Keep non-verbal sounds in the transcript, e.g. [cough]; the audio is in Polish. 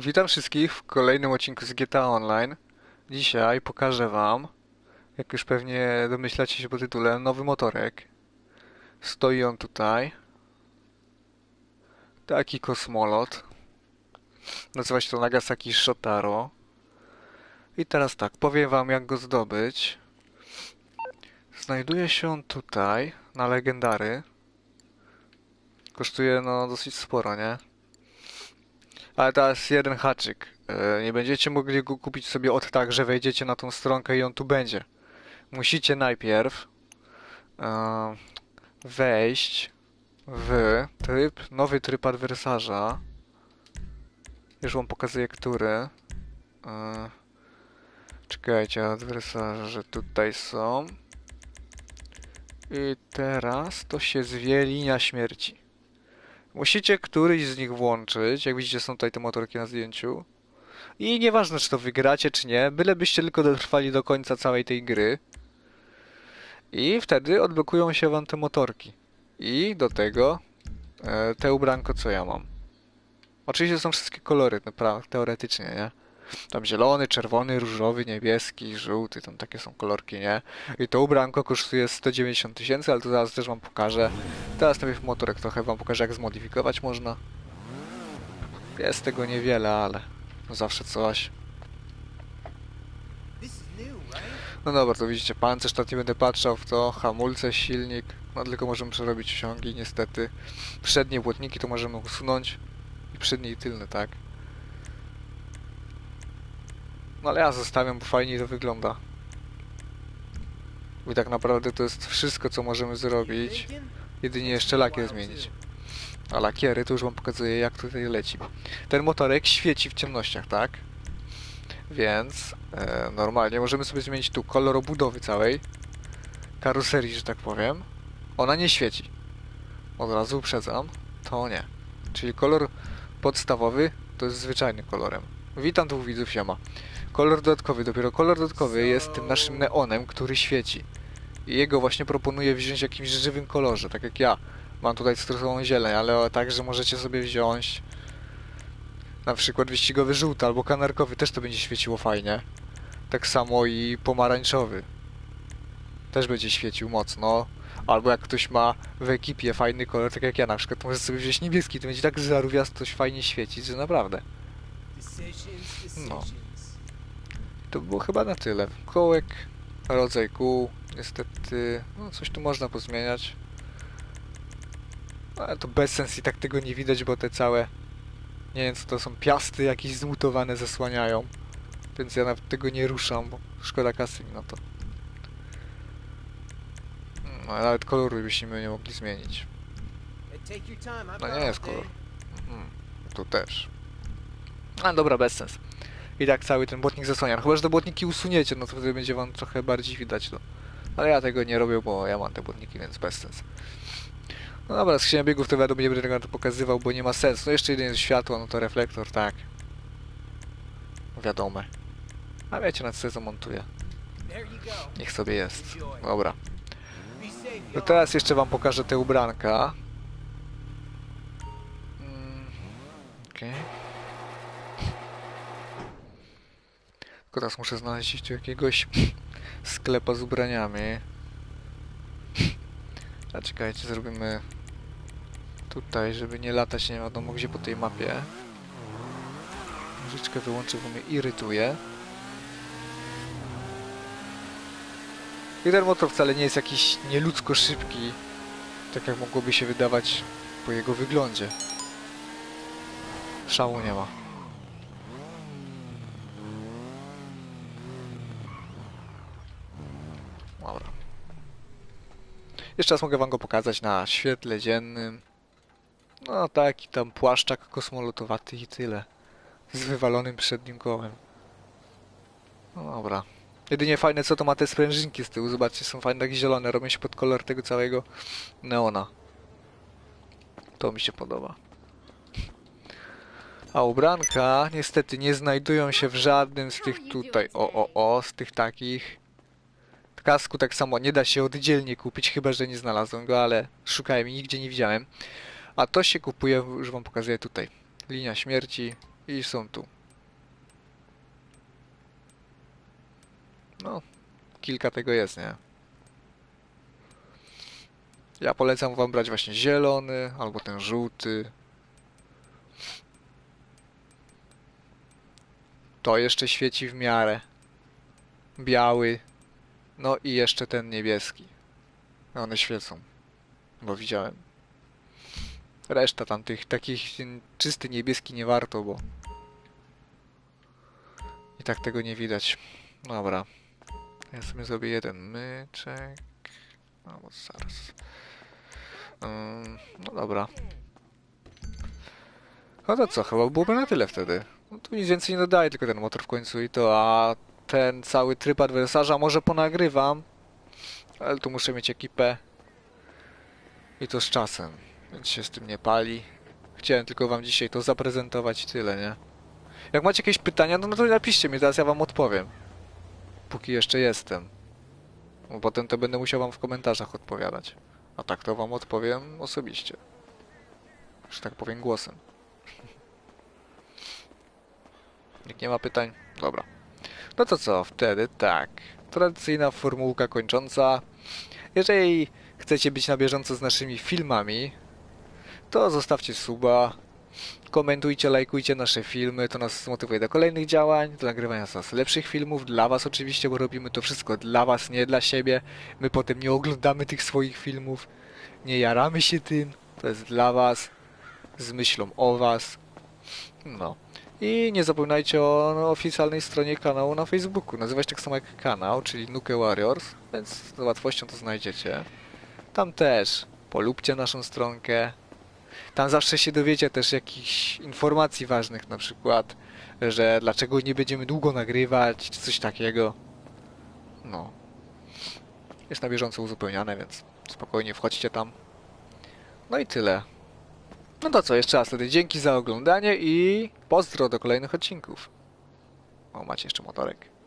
Witam wszystkich w kolejnym odcinku z GTA Online. Dzisiaj pokażę wam, jak już pewnie domyślacie się po tytule, nowy motorek. Stoi on tutaj. Taki kosmolot. Nazywa się to Nagasaki Shotaro. I teraz tak, powiem wam jak go zdobyć. Znajduje się on tutaj, na legendary. Kosztuje no dosyć sporo, nie? Ale teraz jeden haczyk. E, Nie będziecie mogli go kupić sobie od tak, że wejdziecie na tą stronkę i on tu będzie. Musicie najpierw e, wejść w tryb, nowy tryb adwersarza. Już wam pokazuję, który. E, Czekajcie, adwersarze tutaj są. I teraz to się zwie linia śmierci. Musicie któryś z nich włączyć. Jak widzicie, są tutaj te motorki na zdjęciu. I nieważne, czy to wygracie, czy nie, bylebyście tylko dotrwali do końca całej tej gry. I wtedy odblokują się wam te motorki. I do tego e, te ubranko, co ja mam. Oczywiście są wszystkie kolory, teoretycznie, nie? Tam zielony, czerwony, różowy, niebieski, żółty, tam takie są kolorki, nie? I to ubranko kosztuje 190 tysięcy, ale to zaraz też wam pokażę. Teraz najpierw motorek trochę wam pokażę, jak zmodyfikować można. Jest tego niewiele, ale zawsze coś. No dobra, to widzicie, pancerz, teraz nie będę patrzał w to, hamulce, silnik, no tylko możemy przerobić osiągi, niestety. Przednie błotniki to możemy usunąć i przednie i tylne, tak? No ale ja zostawiam, bo fajniej to wygląda. I tak naprawdę to jest wszystko, co możemy zrobić. Jedynie jeszcze lakier zmienić. A lakiery to już wam pokazuję, jak tutaj leci. Ten motorek świeci w ciemnościach, tak? Więc e, normalnie możemy sobie zmienić tu kolor obudowy całej karoserii, że tak powiem. Ona nie świeci. Od razu uprzedzam, to nie. Czyli kolor podstawowy to jest zwyczajny kolorem. Witam tu widzów siema. Kolor dodatkowy, dopiero kolor dodatkowy jest tym naszym neonem, który świeci. I jego właśnie proponuję wziąć w jakimś żywym kolorze, tak jak ja. Mam tutaj cytrusową zieleń, ale także możecie sobie wziąć na przykład wyścigowy żółty albo kanarkowy, też to będzie świeciło fajnie. Tak samo i pomarańczowy. Też będzie świecił mocno. Albo jak ktoś ma w ekipie fajny kolor, tak jak ja na przykład, to może sobie wziąć niebieski, to będzie tak zaruwiasto fajnie świecić, że naprawdę. No. To było chyba na tyle. Kołek, rodzaj kół, niestety, no coś tu można pozmieniać. No, Ale to bez sens i tak tego nie widać, bo te całe, nie wiem co to są, piasty jakieś zmutowane zasłaniają. Więc ja nawet tego nie ruszam, bo szkoda kasy mi na to. No, nawet koloru byśmy nie mogli zmienić. No nie jest kolor. Mhm. Tu też. A dobra, bez sens. I tak cały ten błotnik zasłania. No Chyba, że te błotniki usuniecie, no to wtedy będzie wam trochę bardziej widać to. Ale ja tego nie robię, bo ja mam te błotniki, więc bez sens. No dobra, skrzynia biegów to wiadomo, nie będę tego to pokazywał, bo nie ma sensu. No jeszcze jeden jest światło, no to reflektor, tak. Wiadome. A wiecie, na co zamontuję. Niech sobie jest. Dobra. No teraz jeszcze wam pokażę te ubranka. Mm, Okej. Tylko teraz muszę znaleźć tu jakiegoś sklepa z ubraniami. A czekajcie, zrobimy tutaj, żeby nie latać nie wiadomo gdzie po tej mapie. Muzyczkę wyłączę, bo mnie irytuje. I ten motor wcale nie jest jakiś nieludzko szybki, tak jak mogłoby się wydawać po jego wyglądzie. Szału nie ma. Dobra. Jeszcze raz mogę wam go pokazać na świetle dziennym. No taki tam płaszczak kosmolotowaty i tyle. Z wywalonym przednim kołem. No dobra. Jedynie fajne co to ma te sprężynki z tyłu. Zobaczcie, są fajne takie zielone. Robią się pod kolor tego całego neona. To mi się podoba. A ubranka niestety nie znajdują się w żadnym z tych tutaj. O, o, o, z tych takich. Kasku tak samo nie da się oddzielnie kupić, chyba że nie znalazłem go, ale szukałem i nigdzie nie widziałem. A to się kupuje, już wam pokazuję tutaj. Linia śmierci, i są tu. No, kilka tego jest, nie? Ja polecam wam brać właśnie zielony albo ten żółty. To jeszcze świeci w miarę. Biały. No i jeszcze ten niebieski. One świecą. Bo widziałem. Reszta tam tych takich czysty niebieski nie warto, bo i tak tego nie widać. Dobra. Ja sobie zrobię jeden myczek. No bo zaraz. Ym, no dobra. No to co, chyba byłoby na tyle wtedy. No tu nic więcej nie dodaję, tylko ten motor w końcu i to, a ten cały tryb adwersarza może ponagrywam, ale tu muszę mieć ekipę i to z czasem, więc się z tym nie pali. Chciałem tylko wam dzisiaj to zaprezentować tyle, nie? Jak macie jakieś pytania, no, no to napiszcie mi, teraz ja wam odpowiem. Póki jeszcze jestem. Bo potem to będę musiał wam w komentarzach odpowiadać. A tak to wam odpowiem osobiście. Że tak powiem głosem. [laughs] Nikt nie ma pytań? Dobra. No to co, wtedy tak. Tradycyjna formułka kończąca. Jeżeli chcecie być na bieżąco z naszymi filmami, to zostawcie suba, komentujcie, lajkujcie nasze filmy, to nas zmotywuje do kolejnych działań, do nagrywania coraz lepszych filmów, dla was oczywiście, bo robimy to wszystko dla was, nie dla siebie. My potem nie oglądamy tych swoich filmów, nie jaramy się tym, to jest dla was, z myślą o was. No. I nie zapominajcie o oficjalnej stronie kanału na Facebooku. Nazywa się tak samo jak kanał, czyli Nuke Warriors, więc z łatwością to znajdziecie. Tam też polubcie naszą stronkę. Tam zawsze się dowiecie też jakichś informacji ważnych, na przykład, że dlaczego nie będziemy długo nagrywać, czy coś takiego. No. Jest na bieżąco uzupełniane, więc spokojnie wchodźcie tam. No i tyle. No to co, jeszcze raz wtedy dzięki za oglądanie i pozdro do kolejnych odcinków. O, macie jeszcze motorek.